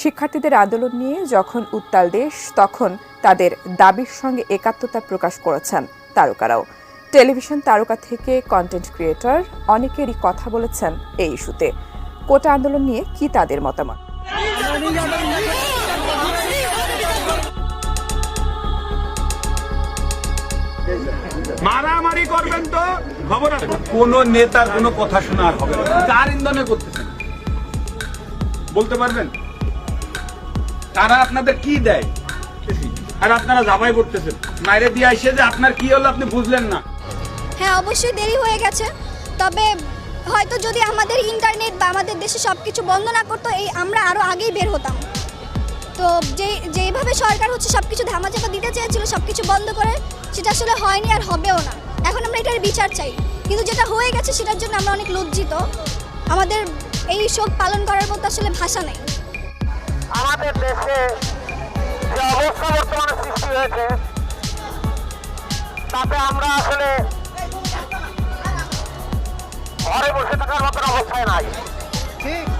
শিক্ষার্থীদের আন্দোলন নিয়ে যখন উত্তাল দেশ, তখন তাদের দাবির সঙ্গে একাত্মতা প্রকাশ করেছেন তারকারাও। টেলিভিশন তারকা থেকে কন্টেন্ট ক্রিয়েটর অনেকেরই কথা বলেছেন এই ইস্যুতে। কোটা আন্দোলন নিয়ে কি তাদের মতামত? মারামারি করবেন তো? খবর আছে? কোন নেতার কোনো কথা শোনা হবে ইন্ধনে করতেছেন? বলতে পারবেন? তারা আপনাদের কি দেয়? আর আপনারা জামাই করতেছেন মাইরে দিয়ে আসে যে আপনার কি হলো আপনি বুঝলেন না। হ্যাঁ অবশ্যই দেরি হয়ে গেছে। তবে হয়তো যদি আমাদের ইন্টারনেট বা আমাদের দেশে সব কিছু বন্ধ না করতো, এই আমরা আরও আগেই বের হতাম। তো যে যেইভাবে সরকার হচ্ছে সব কিছু ধামাচাপা দিতে চেয়েছিল সব কিছু বন্ধ করে, সেটা আসলে হয়নি আর হবেও না। এখন আমরা এটার বিচার চাই। কিন্তু যেটা হয়ে গেছে, সেটার জন্য আমরা অনেক লজ্জিত। আমাদের এই শোক পালন করার মতো আসলে ভাষা নেই। আমাদের দেশে যে অবস্থা বর্তমানে সৃষ্টি হয়েছে, তাতে আমরা আসলে ঘরে বসে থাকার মতন অবস্থায় নাই। আমরা